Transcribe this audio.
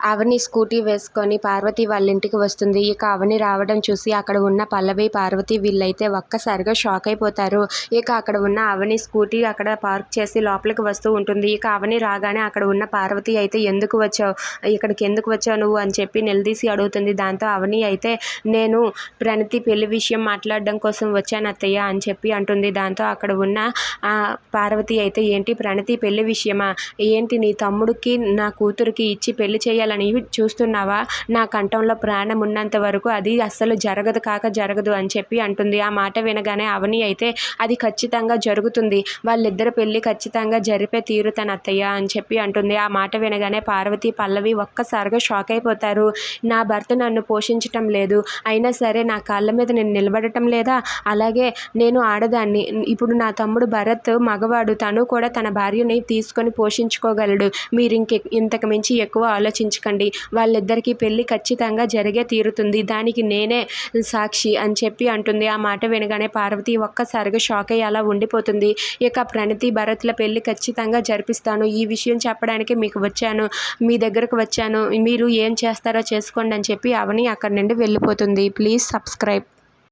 అవని scooty వేసుకొని పార్వతి వాళ్ళ ఇంటికి వస్తుంది. ఇక అవని రావడం చూసి అక్కడ ఉన్న పల్లవి పార్వతి వీళ్ళైతే ఒక్కసారిగా షాక్ అయిపోతారు. ఇక అక్కడ ఉన్న అవని స్కూటీ అక్కడ పార్క్ చేసి లోపలికి వస్తూ ఉంటుంది. ఇక అవని రాగానే అక్కడ ఉన్న పార్వతి అయితే ఎందుకు వచ్చావు? ఇక్కడికి ఎందుకు వచ్చావు నువ్వు? అని చెప్పి నిలదీసి అడుగుతుంది. దాంతో అవని అయితే నేను ప్రణతి పెళ్ళి విషయం మాట్లాడడం కోసం వచ్చాను అత్తయ్య అని చెప్పి అంటుంది. దాంతో అక్కడ ఉన్న పార్వతి అయితే ఏంటి ప్రణతి పెళ్ళి విషయమా? ఏంటి నీ తమ్ముడికి నా కూతురికి ఇచ్చి పెళ్ళి చేయాలని చూస్తున్నావా? నా కంఠంలో ప్రాణం ఉన్నంత వరకు అది అస్సలు జరగదు కాక జరగదు అని చెప్పి అంటుంది. ఆ మాట వినగానే అవని అయితే అది ఖచ్చితంగా జరుగుతుంది. వాళ్ళిద్దరు పెళ్ళి ఖచ్చితంగా జరిపే తీరుతాను అత్తయ్య అని చెప్పి అంటుంది. ఆ మాట వినగానే పార్వతి పల్లవి ఒక్కసారిగా షాక్ అయిపోతారు. నా భర్త నన్ను పోషించటం లేదు. అయినా సరే నా కాళ్ళ మీద నేను నిలబడటం లేదా? అలాగే నేను ఆడదాన్ని. ఇప్పుడు నా తమ్ముడు భరత్ మగవాడు. తను కూడా తన భార్యని తీసుకొని పోషించుకోగలడు. మీరు ఇంక ఇంతకు మించి ఎక్కువ ఆలోచించకండి వాళ్ళిద్దరికీ పెళ్ళి ఖచ్చితంగా జరిగే తీరుతుంది. దానికి నేనే సాక్షి అని చెప్పి అంటుంది. ఆ మాట వినగానే పార్వతి ఒక్కసారిగా షాక్ అయ్యి అలా ఉండిపోతుంది. ఇక ప్రణతి భరత్ల పెళ్ళి ఖచ్చితంగా జరిపిస్తాను. ఈ విషయం చెప్పడానికి మీకు వచ్చాను. మీ దగ్గరకు వచ్చాను. మీరు ఏం చేస్తారో చేసుకోండి అని చెప్పి అవని అక్కడి నుండి వెళ్ళిపోతుంది. Please subscribe.